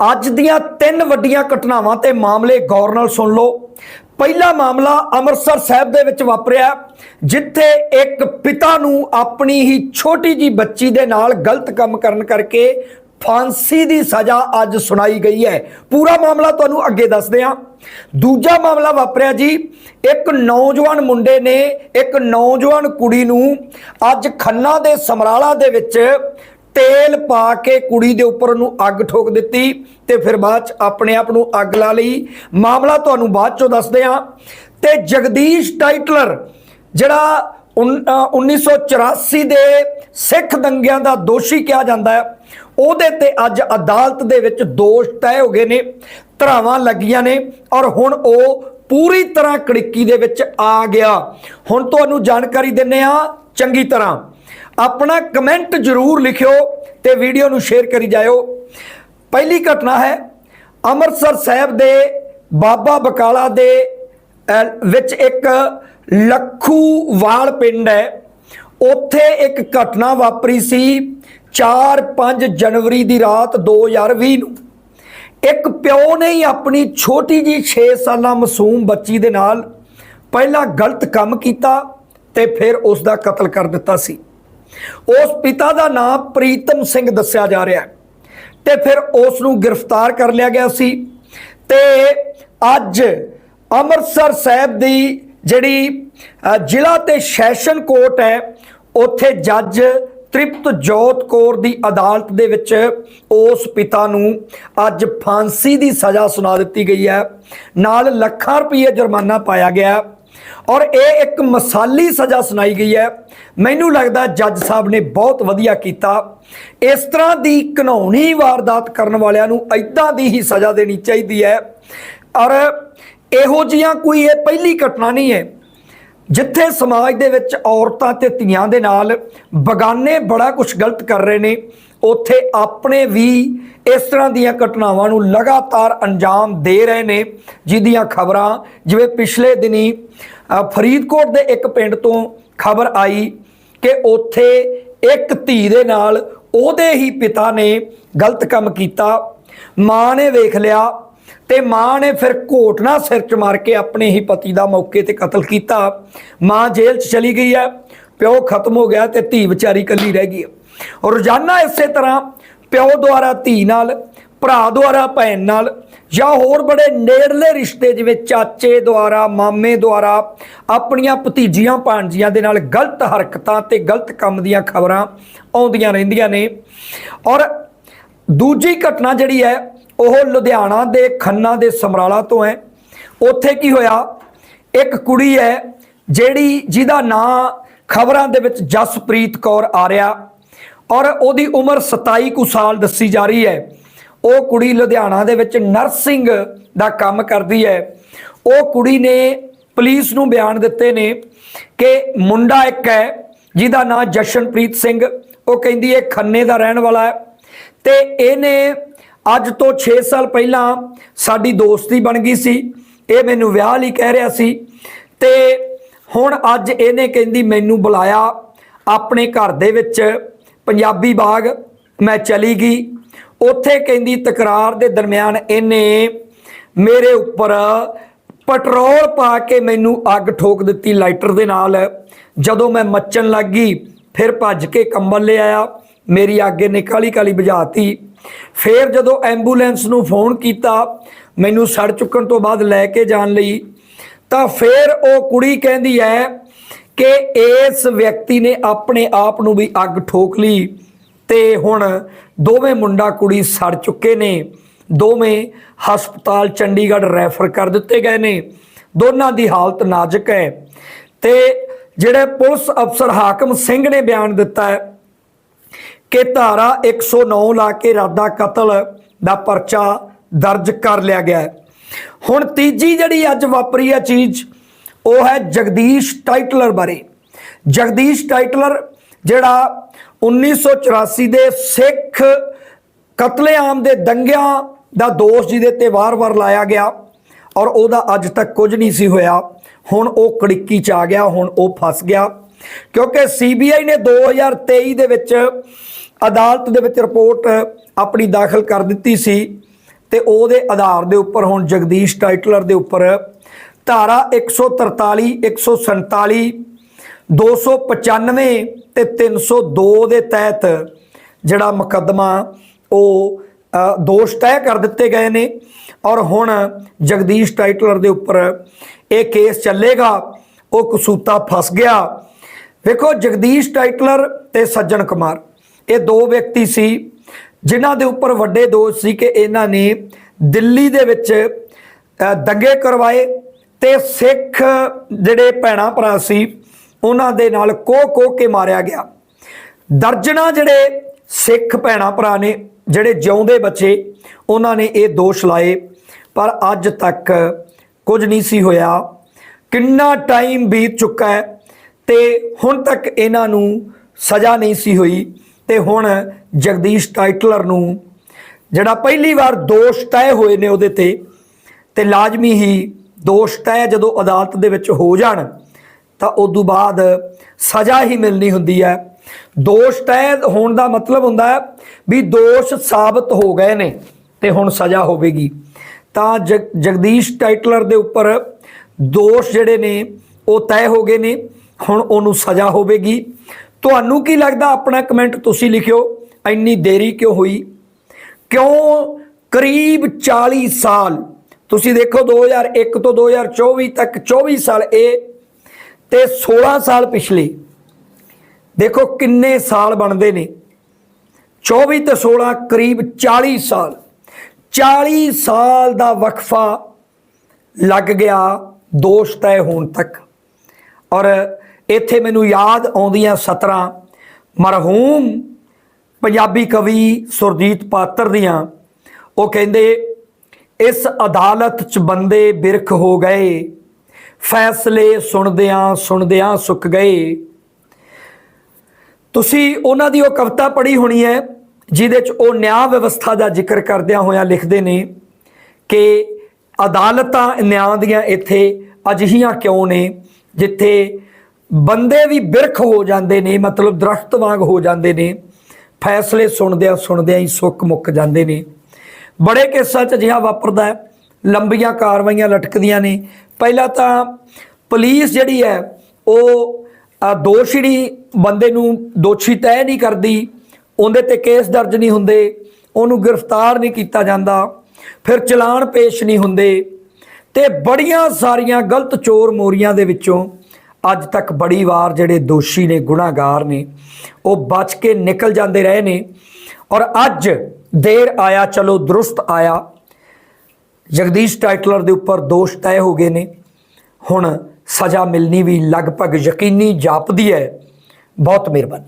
ਅੱਜ ਦੀਆਂ ਤਿੰਨ ਵੱਡੀਆਂ ਘਟਨਾਵਾਂ ਤੇ ਮਾਮਲੇ ਗੌਰ ਨਾਲ ਸੁਣ ਲਓ। ਪਹਿਲਾ ਮਾਮਲਾ ਅੰਮ੍ਰਿਤਸਰ ਸਾਹਿਬ ਦੇ ਵਿੱਚ ਵਾਪਰਿਆ, ਜਿੱਥੇ ਇੱਕ ਪਿਤਾ ਨੂੰ ਆਪਣੀ ਹੀ ਛੋਟੀ ਜੀ ਬੱਚੀ ਦੇ ਨਾਲ ਗਲਤ ਕੰਮ ਕਰਨ ਕਰਕੇ ਫਾਂਸੀ ਦੀ ਸਜ਼ਾ ਅੱਜ ਸੁਣਾਈ ਗਈ ਹੈ। ਪੂਰਾ ਮਾਮਲਾ ਤੁਹਾਨੂੰ ਅੱਗੇ ਦੱਸਦੇ ਹਾਂ। ਦੂਜਾ ਮਾਮਲਾ ਵਾਪਰਿਆ ਜੀ, ਇੱਕ ਨੌਜਵਾਨ ਮੁੰਡੇ ਨੇ, ਇੱਕ ਨੌਜਵਾਨ ਕੁੜੀ ਨੂੰ ਅੱਜ ਖੰਨਾ ਦੇ ਸਮਰਾਲਾ ਦੇ ਵਿੱਚ ਤੇਲ ਪਾ ਕੇ ਕੁੜੀ ਦੇ ਉੱਪਰ ਨੂੰ ਅੱਗ ਠੋਕ ਦਿੱਤੀ ਤੇ ਫਿਰ ਬਾਅਦ ਚ ਆਪਣੇ ਆਪ ਨੂੰ ਅੱਗ ਲਾ ਲਈ। ਮਾਮਲਾ ਤੁਹਾਨੂੰ ਬਾਅਦ ਚੋਂ ਦੱਸਦੇ ਹਾਂ। ਤੇ ਜਗਦੀਸ਼ ਟਾਈਟਲਰ ਜਿਹੜਾ ਉਨ- ਅ, 1984 ਦੇ ਸਿੱਖ ਦੰਗਿਆਂ ਦਾ ਦੋਸ਼ੀ ਕਿਹਾ ਜਾਂਦਾ ਹੈ ਉਹਦੇ ਤੇ ਅੱਜ ਅਦਾਲਤ ਦੇ ਵਿੱਚ ਦੋਸ਼ ਤੈਅ ਹੋ ਗਏ ਨੇ ਧਰਾਵਾਂ ਲੱਗੀਆਂ ਨੇ ਔਰ ਹੁਣ ਉਹ ਪੂਰੀ ਤਰ੍ਹਾਂ ਕੜਿੱਕੀ ਦੇ ਵਿੱਚ ਆ ਗਿਆ। ਹੁਣ ਤੁਹਾਨੂੰ ਜਾਣਕਾਰੀ ਦਿੰਨੇ ਆ ਚੰਗੀ ਤਰ੍ਹਾਂ। ਆਪਣਾ ਕਮੈਂਟ ਜ਼ਰੂਰ ਲਿਖਿਓ ਤੇ ਵੀਡੀਓ ਨੂੰ ਸ਼ੇਅਰ ਕਰੀ ਜਾਇਓ। ਪਹਿਲੀ ਘਟਨਾ ਹੈ, ਅੰਮ੍ਰਿਤਸਰ ਸਾਹਿਬ ਦੇ ਬਾਬਾ ਬਕਾਲਾ ਦੇ ਵਿੱਚ ਇੱਕ ਲੱਖੂ ਵਾਲ ਪਿੰਡ ਹੈ। ਉੱਥੇ ਇੱਕ ਘਟਨਾ ਵਾਪਰੀ ਸੀ 4-5 ਜਨਵਰੀ ਦੀ ਰਾਤ 2020 ਨੂੰ। ਇੱਕ ਪਿਓ ਨੇ ਹੀ ਆਪਣੀ ਛੋਟੀ ਜੀ 6 ਸਾਲਾਂ ਮਾਸੂਮ ਬੱਚੀ ਦੇ ਨਾਲ ਪਹਿਲਾਂ ਗਲਤ ਕੰਮ ਕੀਤਾ ਤੇ ਫਿਰ ਉਸ ਦਾ ਕਤਲ ਕਰ ਦਿੱਤਾ ਸੀ। ਉਸ ਪਿਤਾ ਦਾ ਨਾਮ ਪ੍ਰੀਤਮ ਸਿੰਘ ਦੱਸਿਆ ਜਾ ਰਿਹਾ ਹੈ। ਤੇ ਫਿਰ ਉਸ ਨੂੰ ਗ੍ਰਿਫਤਾਰ ਕਰ ਲਿਆ ਗਿਆ ਸੀ। ਤੇ ਅੱਜ ਅੰਮ੍ਰਿਤਸਰ ਸਾਹਿਬ ਦੀ ਜਿਹੜੀ ਜ਼ਿਲ੍ਹਾ ਤੇ ਸੈਸ਼ਨ ਕੋਰਟ ਹੈ, ਉੱਥੇ ਜੱਜ ਤ੍ਰਿਪਤ ਜੋਤ ਕੌਰ ਦੀ ਅਦਾਲਤ ਦੇ ਵਿੱਚ ਉਸ ਪਿਤਾ ਨੂੰ ਅੱਜ ਫਾਂਸੀ ਦੀ ਸਜ਼ਾ ਸੁਣਾ ਦਿੱਤੀ ਗਈ ਹੈ। ਨਾਲ ਲੱਖਾਂ ਰੁਪਏ ਜੁਰਮਾਨਾ ਪਾਇਆ ਗਿਆ ਔਰ ਇਹ ਇੱਕ ਮਸਾਲੀ ਸਜ਼ਾ ਸੁਣਾਈ ਗਈ ਹੈ। ਮੈਨੂੰ ਲੱਗਦਾ ਜੱਜ ਸਾਹਿਬ ਨੇ ਬਹੁਤ ਵਧੀਆ ਕੀਤਾ। ਇਸ ਤਰ੍ਹਾਂ ਦੀ ਘਨੌਣੀ ਵਾਰਦਾਤ ਕਰਨ ਵਾਲਿਆਂ ਨੂੰ ਐਦਾਂ ਦੀ ਹੀ ਸਜ਼ਾ ਦੇਣੀ ਚਾਹੀਦੀ ਹੈ। ਔਰ ਇਹੋ ਜੀਆਂ ਕੋਈ ਇਹ ਪਹਿਲੀ ਘਟਨਾ ਨਹੀਂ ਹੈ। ਜਿੱਥੇ ਸਮਾਜ ਦੇ ਵਿੱਚ ਔਰਤਾਂ ਤੇ ਧੀਆਂ ਦੇ ਨਾਲ ਬਗਾਨੇ ਬੜਾ ਕੁਝ ਗਲਤ ਕਰ ਰਹੇ ਨੇ ਉੱਥੇ ਆਪਣੇ ਵੀ ਇਸ ਤਰ੍ਹਾਂ ਦੀਆਂ ਘਟਨਾਵਾਂ ਨੂੰ ਲਗਾਤਾਰ ਅੰਜਾਮ ਦੇ ਰਹੇ ਨੇ। ਜਿਹਦੀਆਂ ਖਬਰਾਂ, ਜਿਵੇਂ ਪਿਛਲੇ ਦਿਨੀ ਫਰੀਦਕੋਟ ਦੇ ਇੱਕ ਪਿੰਡ ਤੋਂ ਖਬਰ ਆਈ ਕਿ ਉੱਥੇ ਇੱਕ ਧੀ ਦੇ ਨਾਲ ਉਹਦੇ ਹੀ ਪਿਤਾ ਨੇ ਗਲਤ ਕੰਮ ਕੀਤਾ। ਮਾਂ ਨੇ ਵੇਖ ਲਿਆ ਤੇ ਮਾਂ ਨੇ ਫਿਰ ਘੋਟਣਾ ਸਿਰ 'ਚ ਮਾਰ ਕੇ ਆਪਣੇ ਹੀ ਪਤੀ ਦਾ ਮੌਕੇ ਤੇ ਕਤਲ ਕੀਤਾ। ਮਾਂ ਜੇਲ੍ਹ 'ਚ ਚਲੀ ਗਈ ਹੈ, ਪਿਓ ਖਤਮ ਹੋ ਗਿਆ ਤੇ ਧੀ ਵਿਚਾਰੀ ਇਕੱਲੀ ਰਹਿ ਗਈ ਹੈ। ਰੋਜ਼ਾਨਾ ਇਸੇ ਤਰ੍ਹਾਂ ਪਿਓ ਦੁਆਰਾ, ਧੀ ਨਾਲ, ਭਰਾ ਦੁਆਰਾ, ਭੈਣ ਨਾਲ ਜਾਂ ਹੋਰ ਬੜੇ ਨੇੜਲੇ ਰਿਸ਼ਤੇ ਜਿਵੇਂ ਚਾਚੇ ਦੁਆਰਾ, ਮਾਮੇ ਦੁਆਰਾ ਆਪਣੀਆਂ ਭਤੀਜੀਆਂ, ਭਾਣਜੀਆਂ ਦੇ ਨਾਲ ਗਲਤ ਹਰਕਤਾਂ ਤੇ ਗਲਤ ਕੰਮ ਦੀਆਂ ਖਬਰਾਂ ਆਉਂਦੀਆਂ ਰਹਿੰਦੀਆਂ ਨੇ। ਔਰ ਦੂਜੀ ਘਟਨਾ ਜਿਹੜੀ ਹੈ, ਉਹ ਲੁਧਿਆਣਾ ਦੇ ਖੰਨਾ ਦੇ ਸਮਰਾਲਾ ਤੋਂ ਹੈ। ਉੱਥੇ ਕੀ ਹੋਇਆ? ਇੱਕ ਕੁੜੀ ਹੈ ਜਿਹੜੀ ਜਿਹਦਾ ਨਾਂ ਖਬਰਾਂ ਦੇ ਵਿੱਚ ਜਸਪ੍ਰੀਤ ਕੌਰ ਆ ਰਿਹਾ। ਔਰ ਉਹਦੀ ਉਮਰ 27 ਕੁ ਸਾਲ ਦੱਸੀ ਜਾ ਰਹੀ ਹੈ। ਉਹ ਕੁੜੀ ਲੁਧਿਆਣਾ ਦੇ ਵਿੱਚ ਨਰਸਿੰਗ ਦਾ ਕੰਮ ਕਰਦੀ ਹੈ। ਉਹ ਕੁੜੀ ਨੇ ਪੁਲਿਸ ਨੂੰ ਬਿਆਨ ਦਿੱਤੇ ਨੇ ਕਿ ਮੁੰਡਾ ਇੱਕ ਹੈ, ਜਿਹਦਾ ਨਾਂ ਜਸ਼ਨਪ੍ਰੀਤ ਸਿੰਘ, ਉਹ ਕਹਿੰਦੀ ਇਹ ਖੰਨੇ ਦਾ ਰਹਿਣ ਵਾਲਾ ਹੈ। ਤੇ ਇਹਨੇ ਅੱਜ ਤੋਂ 6 ਸਾਲ ਪਹਿਲਾਂ ਸਾਡੀ ਦੋਸਤੀ ਬਣ ਗਈ ਸੀ। ਇਹ ਮੈਨੂੰ ਵਿਆਹ ਲਈ ਕਹਿ ਰਿਹਾ ਸੀ। ਤੇ ਹੁਣ ਅੱਜ ਇਹਨੇ ਕਹਿੰਦੀ ਮੈਨੂੰ ਬੁਲਾਇਆ ਆਪਣੇ ਘਰ ਦੇ ਵਿੱਚ। ਪੰਜਾਬੀ ਬਾਗ ਮੈਂ ਚਲੀ ਗਈ। ਉੱਥੇ ਕਹਿੰਦੀ ਤਕਰਾਰ ਦੇ ਦਰਮਿਆਨ ਇਹਨੇ ਮੇਰੇ ਉੱਪਰ ਪੈਟਰੋਲ ਪਾ ਕੇ ਮੈਨੂੰ ਅੱਗ ਠੋਕ ਦਿੱਤੀ ਲਾਈਟਰ ਦੇ ਨਾਲ। ਜਦੋਂ ਮੈਂ ਮੱਚਣ ਲੱਗ ਗਈ, ਫਿਰ ਭੱਜ ਕੇ ਕੰਬਲ ਲੈ ਆਇਆ, ਮੇਰੀ ਅੱਗ ਨੇ ਕਾਲੀ ਕਾਲੀ ਬੁਝਾਤੀ। ਫਿਰ ਜਦੋਂ ਐਂਬੂਲੈਂਸ ਨੂੰ ਫੋਨ ਕੀਤਾ, ਮੈਨੂੰ ਸੜ ਚੁੱਕਣ ਤੋਂ ਬਾਅਦ ਲੈ ਕੇ ਜਾਣ ਲਈ, ਤਾਂ ਫਿਰ ਉਹ ਕੁੜੀ ਕਹਿੰਦੀ ਹੈ ਕਿ ਇਸ ਵਿਅਕਤੀ ਨੇ ਆਪਣੇ ਆਪ ਨੂੰ ਵੀ ਅੱਗ ਠੋਕ ਲਈ ਤੇ ਹੁਣ ਦੋਵੇਂ ਮੁੰਡਾ ਕੁੜੀ ਸੜ ਚੁੱਕੇ ਨੇ। ਦੋਵੇਂ ਹਸਪਤਾਲ ਚੰਡੀਗੜ੍ਹ ਰੈਫਰ ਕਰ ਦਿੱਤੇ ਗਏ ਨੇ। ਦੋਨਾਂ ਦੀ ਹਾਲਤ ਨਾਜ਼ੁਕ ਹੈ ਤੇ ਜਿਹੜੇ ਪੁਲਿਸ ਅਫਸਰ ਹਾਕਮ ਸਿੰਘ ਨੇ ਬਿਆਨ ਦਿੱਤਾ ਹੈ ਕਿ ਧਾਰਾ 109 ਲਾ ਕੇ ਇਰਾਦਾ ਕਤਲ ਦਾ ਪਰਚਾ ਦਰਜ ਕਰ ਲਿਆ ਗਿਆ ਹੁਣ ਤੀਜੀ ਜਿਹੜੀ ਅੱਜ ਵਾਪਰੀ ਆ ਚੀਜ਼ ਉਹ ਹੈ ਜਗਦੀਸ਼ ਟਾਈਟਲਰ ਬਾਰੇ। ਜਗਦੀਸ਼ ਟਾਈਟਲਰ ਜਿਹੜਾ 1984 ਦੇ ਸਿੱਖ ਕਤਲੇਆਮ ਦੇ ਦੰਗਿਆਂ ਦਾ ਦੋਸ਼ ਜਿਹਦੇ ਤੇ ਵਾਰ-ਵਾਰ ਲਾਇਆ ਗਿਆ ਔਰ ਉਹਦਾ ਅੱਜ ਤੱਕ ਕੁਝ ਨਹੀਂ ਸੀ ਹੋਇਆ। ਹੁਣ ਉਹ ਕੜਿੱਕੀ ਚ ਆ ਗਿਆ, ਹੁਣ ਉਹ ਫਸ ਗਿਆ। ਕਿਉਂਕਿ ਸੀਬੀਆਈ ਨੇ 2023 ਦੇ ਵਿੱਚ ਅਦਾਲਤ ਦੇ ਵਿੱਚ ਰਿਪੋਰਟ ਆਪਣੀ ਦਾਖਲ ਕਰ ਦਿੱਤੀ ਸੀ ਤੇ ਉਹਦੇ ਆਧਾਰ ਦੇ ਉੱਪਰ ਹੁਣ ਜਗਦੀਸ਼ ਟਾਈਟਲਰ ਦੇ ਉੱਪਰ ਧਾਰਾ 143 147 295 ਤੇ 302 ਦੇ ਤਹਿਤ ਜਿਹੜਾ ਮੁਕੱਦਮਾ, ਉਹ ਦੋਸ਼ ਤੈਅ ਕਰ ਦਿੱਤੇ ਗਏ ਨੇ। ਔਰ ਹੁਣ ਜਗਦੀਸ਼ ਟਾਈਟਲਰ ਦੇ ਉੱਪਰ ਇਹ ਕੇਸ ਚੱਲੇਗਾ, ਉਹ ਕਸੂਤਾ ਫਸ ਗਿਆ। ਵੇਖੋ ਜਗਦੀਸ਼ ਟਾਈਟਲਰ ਤੇ ਸੱਜਣ ਕੁਮਾਰ, ਇਹ ਦੋ ਵਿਅਕਤੀ ਸੀ, ਜਿਨ੍ਹਾਂ ਦੇ ਉੱਪਰ ਵੱਡੇ ਦੋਸ਼ ਸੀ ਕਿ ਇਹਨਾਂ ਨੇ ਦਿੱਲੀ ਦੇ ਵਿੱਚ ਦੰਗੇ ਕਰਵਾਏ ਤੇ ਸਿੱਖ ਜਿਹੜੇ ਭੈਣਾ ਭਰਾ ਸੀ, ਉਹਨਾਂ ਦੇ ਨਾਲ ਕੋਹ ਕੋਹ ਕੇ ਮਾਰਿਆ ਗਿਆ। ਦਰਜਣਾ ਜਿਹੜੇ ਸਿੱਖ ਭੈਣਾ ਭਰਾ ਨੇ, ਜਿਹੜੇ ਜਿਉਂਦੇ ਬੱਚੇ, ਉਹਨਾਂ ਨੇ ਇਹ ਦੋਸ਼ ਲਾਏ। ਪਰ ਅੱਜ ਤੱਕ ਕੁਝ ਨਹੀਂ ਸੀ ਹੋਇਆ। ਕਿੰਨਾ ਟਾਈਮ ਬੀਤ ਚੁੱਕਾ ਹੈ ਤੇ ਹੁਣ ਤੱਕ ਇਹਨਾਂ ਨੂੰ ਸਜ਼ਾ ਨਹੀਂ ਸੀ ਹੋਈ। ਤੇ ਹੁਣ ਜਗਦੀਸ਼ ਟਾਈਟਲਰ ਨੂੰ ਜਿਹੜਾ ਪਹਿਲੀ ਵਾਰ ਦੋਸ਼ ਤੈਅ ਹੋਏ ਨੇ ਉਹਦੇ ਤੇ ਤੇ ਲਾਜ਼ਮੀ ਹੀ ਦੋਸ਼ ਤੈਅ ਜਦੋਂ ਅਦਾਲਤ ਦੇ ਵਿੱਚ ਹੋ ਜਾਣ, ਤਾਂ ਉਸ ਤੋਂ ਬਾਅਦ ਸਜ਼ਾ ਹੀ ਮਿਲਣੀ ਹੁੰਦੀ ਹੈ। ਦੋਸ਼ ਤੈਅ ਹੋਣ ਦਾ ਮਤਲਬ ਹੁੰਦਾ ਹੈ ਵੀ ਦੋਸ਼ ਸਾਬਤ ਹੋ ਗਏ ਨੇ ਤੇ ਹੁਣ ਸਜ਼ਾ ਹੋਵੇਗੀ। ਤਾਂ ਜਗ- ਜਗਦੀਸ਼ ਟਾਈਟਲਰ ਦੇ ਉੱਪਰ ਦੋਸ਼ ਜਿਹੜੇ ਨੇ, ਉਹ ਤੈਅ ਹੋ ਗਏ ਨੇ, ਹੁਣ ਉਹਨੂੰ ਸਜ਼ਾ ਹੋਵੇਗੀ। ਤੁਹਾਨੂੰ ਕੀ ਲੱਗਦਾ ਆਪਣਾ ਕਮੈਂਟ ਤੁਸੀਂ ਲਿਖਿਓ, ਇੰਨੀ ਦੇਰੀ ਕਿਉਂ ਹੋਈ? ਕਿਉਂ ਕਰੀਬ 40 ਸਾਲ ਤੁਸੀਂ ਦੇਖੋ 2001 ਤੋਂ 2024 ਤੱਕ 24 ਸਾਲ ਇਹ ਤੇ 16 ਸਾਲ ਪਿਛਲੇ। ਦੇਖੋ ਕਿੰਨੇ ਸਾਲ ਬਣਦੇ ਨੇ। 24 ਤੇ 16 ਕਰੀਬ 40 ਸਾਲ। 40 ਸਾਲ ਦਾ ਵਕਫਾ ਲੱਗ ਗਿਆ ਦੋਸ਼ ਤੈਅ ਹੋਣ ਤੱਕ। ਔਰ ਇੱਥੇ ਮੈਨੂੰ ਯਾਦ ਆਉਂਦੀਆਂ 17 ਮਰਹੂਮ ਪੰਜਾਬੀ ਕਵੀ ਸੁਰਜੀਤ ਪਾਤਰ ਦੀਆਂ। ਉਹ ਕਹਿੰਦੇ ਇਸ ਅਦਾਲਤ 'ਚ ਬੰਦੇ ਬਿਰਖ ਹੋ ਗਏ। ਫੈਸਲੇ ਸੁਣਦਿਆਂ ਸੁਣਦਿਆਂ ਸੁੱਕ ਗਏ। ਤੁਸੀਂ ਉਹਨਾਂ ਦੀ ਉਹ ਕਵਿਤਾ ਪੜ੍ਹੀ ਹੋਣੀ ਹੈ, ਜਿਹਦੇ 'ਚ ਉਹ ਨਿਆਂ ਵਿਵਸਥਾ ਦਾ ਜ਼ਿਕਰ ਕਰਦਿਆਂ ਹੋਇਆਂ ਲਿਖਦੇ ਨੇ ਕਿ ਅਦਾਲਤਾਂ ਨਿਆਂ ਦੀਆਂ ਇੱਥੇ ਅਜਿਹੀਆਂ ਕਿਉਂ ਨੇ, ਜਿੱਥੇ ਬੰਦੇ ਵੀ ਬਿਰਖ ਹੋ ਜਾਂਦੇ ਨੇ, ਮਤਲਬ ਦਰਖਤ ਵਾਂਗ ਹੋ ਜਾਂਦੇ ਨੇ, ਫੈਸਲੇ ਸੁਣਦਿਆਂ ਸੁਣਦਿਆਂ ਹੀ ਸੁੱਕ ਮੁੱਕ ਜਾਂਦੇ ਨੇ। ਬੜੇ ਕੇਸਾਂ 'ਚ ਅਜਿਹਾ ਵਾਪਰਦਾ ਹੈ। ਲੰਬੀਆਂ ਕਾਰਵਾਈਆਂ ਲਟਕਦੀਆਂ ਨੇ। ਪਹਿਲਾਂ ਤਾਂ ਪੁਲਿਸ ਜਿਹੜੀ ਹੈ, ਉਹ ਦੋਸ਼ੀ ਬੰਦੇ ਨੂੰ ਦੋਸ਼ੀ ਤੈਅ ਨਹੀਂ ਕਰਦੀ। ਉਹਦੇ ਤੇ ਕੇਸ ਦਰਜ ਨਹੀਂ ਹੁੰਦੇ। ਉਹਨੂੰ ਗ੍ਰਿਫਤਾਰ ਨਹੀਂ ਕੀਤਾ ਜਾਂਦਾ। ਫਿਰ ਚਲਾਨ ਪੇਸ਼ ਨਹੀਂ ਹੁੰਦੇ। ਤੇ ਬੜੀਆਂ ਸਾਰੀਆਂ ਗਲਤ ਚੋਰ ਮੋਰੀਆਂ ਦੇ ਵਿੱਚੋਂ ਅੱਜ ਤੱਕ ਬੜੀ ਵਾਰ ਜਿਹੜੇ ਦੋਸ਼ੀ ਨੇ, ਗੁਨਾਹਗਾਰ ਨੇ, ਉਹ ਬਚ ਕੇ ਨਿਕਲ ਜਾਂਦੇ ਰਹੇ ਨੇ। ਔਰ ਅੱਜ ਦੇਰ ਆਇਆ, ਚਲੋ ਦਰੁਸਤ ਆਇਆ। ਜਗਦੀਸ਼ ਟਾਈਟਲਰ ਦੇ ਉੱਪਰ ਦੋਸ਼ ਤੈਅ ਹੋ ਗਏ ਨੇ। ਹੁਣ ਸਜ਼ਾ ਮਿਲਣੀ ਵੀ ਲਗਭਗ ਯਕੀਨੀ ਜਾਪਦੀ ਹੈ। ਬਹੁਤ ਮਿਹਰਬਾਨੀ।